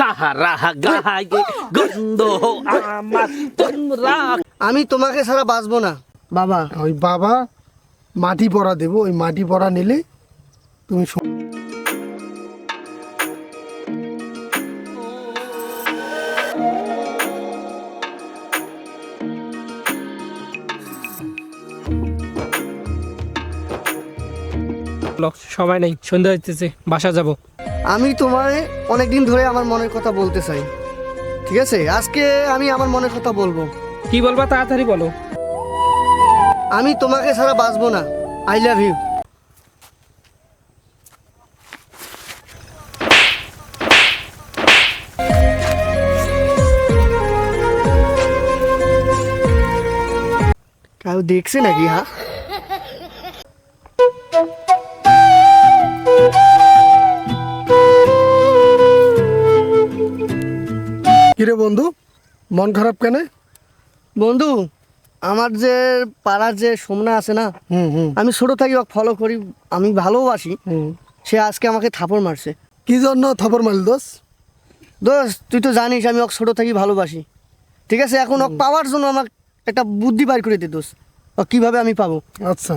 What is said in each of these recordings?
সাহারা গায়ে গন্ধ আমার তোমরা। আমি তোমাকে ছাড়া বাঁচবো না। বাবা ওই বাবা মাটি পড়া দেবো ওই মাটি পড়া নিলে তুমি সময় নেই সন্ধ্যা হইতেছে বাসা যাব। আমি তোমায় অনেকদিন ধরে আমার মনের কথা বলতে চাই। ঠিক আছে? আজকে আমি আমার মনের কথা বলব। কি বলবা তাড়াতাড়ি বলো। আমি তোমাকে ছাড়া বাঁচবো না। আই লাভ ইউ কেউ দেখছে নাকি হ্যাঁ? কিরে বন্ধু? মন খারাপ কেন? বন্ধু আমার যে পাড়ার যে সোমনা আছে না আমি ছোট থাকি ফলো করি আমি ভালোবাসি। সে আজকে আমাকে থাপড় মারছে। কি জন্য থাপড় মারল দোষ দোষ তুই তো জানিস আমি ওকে ছোট থাকি ভালোবাসি। ঠিক আছে এখন ওকে পাওয়ার জন্য আমার একটা বুদ্ধি বাইর করে দে দোষ ও কীভাবে আমি পাবো? আচ্ছা।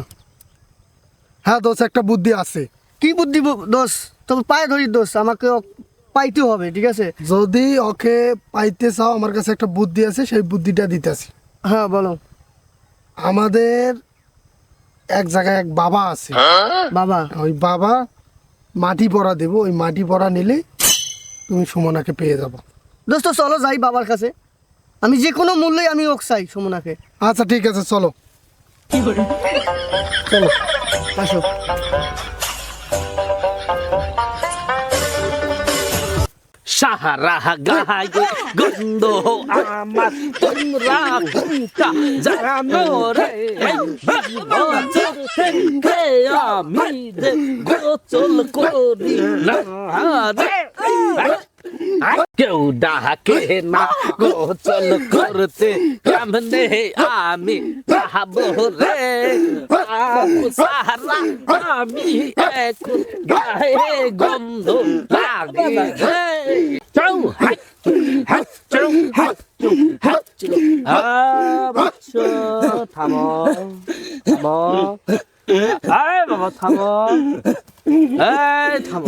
হ্যাঁ দোষ একটা বুদ্ধি আছে। কি বুদ্ধি দোষ তবে পায়ে ধরি দোষ আমাকে পাইতে হবে ঠিক আছে? যদি ওকে পাইতে চাও আমার কাছে একটা বুদ্ধি আছে সেই বুদ্ধিটা দিতেছি হ্যাঁ বলো। আমাদের এক জায়গায় এক বাবা আছে। বাবা? ওই বাবা মাটি পড়া দেবো ওই মাটি পড়া নিলে তুমি সুমনাকে পেয়ে যাব। দোস্ত চলো যাই বাবার কাছে। আমি যে কোনো মূল্যে আমি ওকে চাই সুমনাকে। আচ্ছা ঠিক আছে চলো। চলো। আসো। সাহারা গায়ে গন্ধ আমার তোমরা কোনটা জানো রে বছর থেকে আমি যে গোচল করি না কেউ ডাকে না গোচল করতে কেমনে আমি যাব রে সাহারা আমি এখন গায়ে গন্ধ লাগে রে থামো। বাবা থামো। এই, থামো।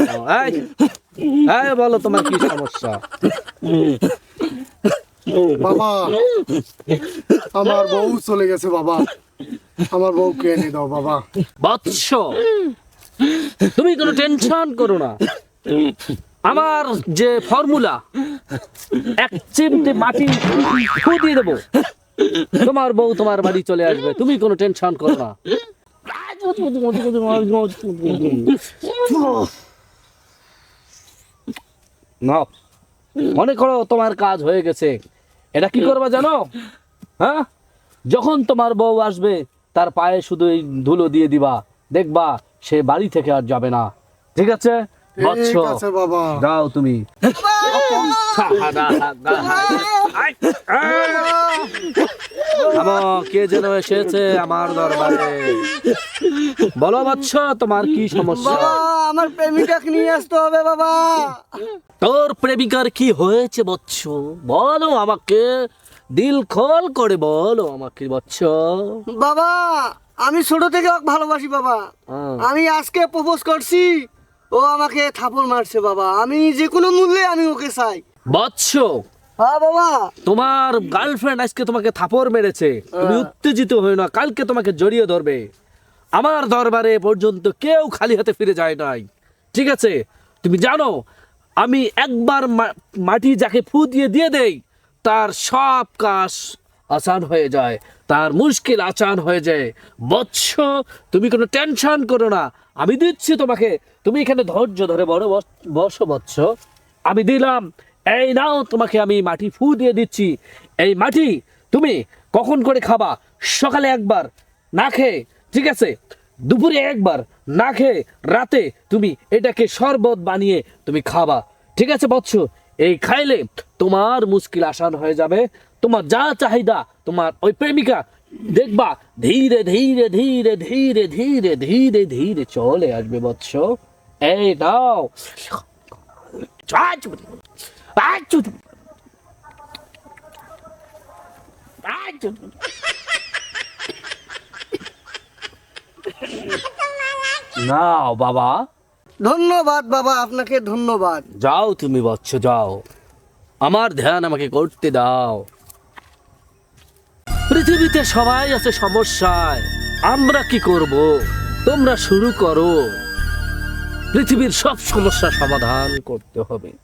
বলো তোমার কি সমস্যা বাবা। আমার বউ চলে গেছে বাবা। আমার বউকে এনে দাও বাবা। বৎস তুমি কোনো টেনশন করো না। আমার যে ফর্মুলা এক চিমটে মাটি ফু দিয়ে দেবো। তোমার বউ তোমার বাড়ি চলে আসবে, তুমি কোনো টেনশন করো না। মনে করো তোমার কাজ হয়ে গেছে। এটা কি করবা জানো? হ্যাঁ? যখন তোমার বউ আসবে, তার পায়ে শুধু ধুলো দিয়ে দিবা। দেখবা সে বাড়ি থেকে আর যাবে না। ঠিক আছে? ঠিক আছে বাবা। যাও তুমি। কে যেন এসেছে আমার দরবারে? বলো বৎস তোমার কি সমস্যা? আমার প্রেমিকাকে নিয়ে আসতে হবে বাবা। তোর প্রেমিকার কি হয়েছে বৎস? বলো আমাকে। দিল খোল করে বলো আমাকে বৎস। বাবা আমি ছোট থেকে ভালোবাসি বাবা। হ্যাঁ। আমি আজকে প্রপোজ করছি। ও আমাকে থাপড় মারছে বাবা। আমি যে কোনো মূল্যে আমি ওকে চাই। বৎস হ্যাঁ বাবা। তোমার গার্লফ্রেন্ড আজকে তোমাকে থাপড় মেরেছে। তুমি উত্তেজিত হয়ে না কালকে তোমাকে জড়িয়ে ধরবে। আমার দরবারে পর্যন্ত কেউ খালি হাতে ফিরে যায় নাই। ঠিক আছে? তুমি জানো আমি একবার মাটি যাকে ফু দিয়ে দিয়ে দেই তার সব কাজ আসান হয়ে যায়, তার মুশকিল আচান হয়ে যায়। বৎস, তুমি কোনো টেনশন করো না, আমি দিচ্ছি তোমাকে। তুমি এখানে ধৈর্য ধরে বড় বর্ষ বৎস। আমি দিলাম, এই নাও তোমাকে আমি মাটি ফু দিয়ে দিচ্ছি। এই মাটি তুমি কখন করে খাবা? সকালে একবার, না খেয়ে, ঠিক আছে? দুপুরে একবার, না খেয়ে রাতে তুমি এটাকে শরবত বানিয়ে তুমি খাবা। ঠিক আছে বৎস? এই খাইলে তোমার মুশকিল আসান হয়ে যাবে। তোমার যা চাহিদা, তোমার ওই প্রেমিকা, দেখবা, ধীরে ধীরে ধীরে ধীরে ধীরে ধীরে ধীরে চলে আসবে বৎস। এই নাও। নাও বাবা। ধন্যবাদ বাবা, আপনাকে ধন্যবাদ। যাও তুমি বৎস, যাও। আমার ধ্যান আমাকে করতে দাও। পৃথিবীতে সবাই আছে সমস্যায়, আমরা কি করব? তোমরা শুরু করো। পৃথিবীর সব সমস্যা সমাধান করতে হবে।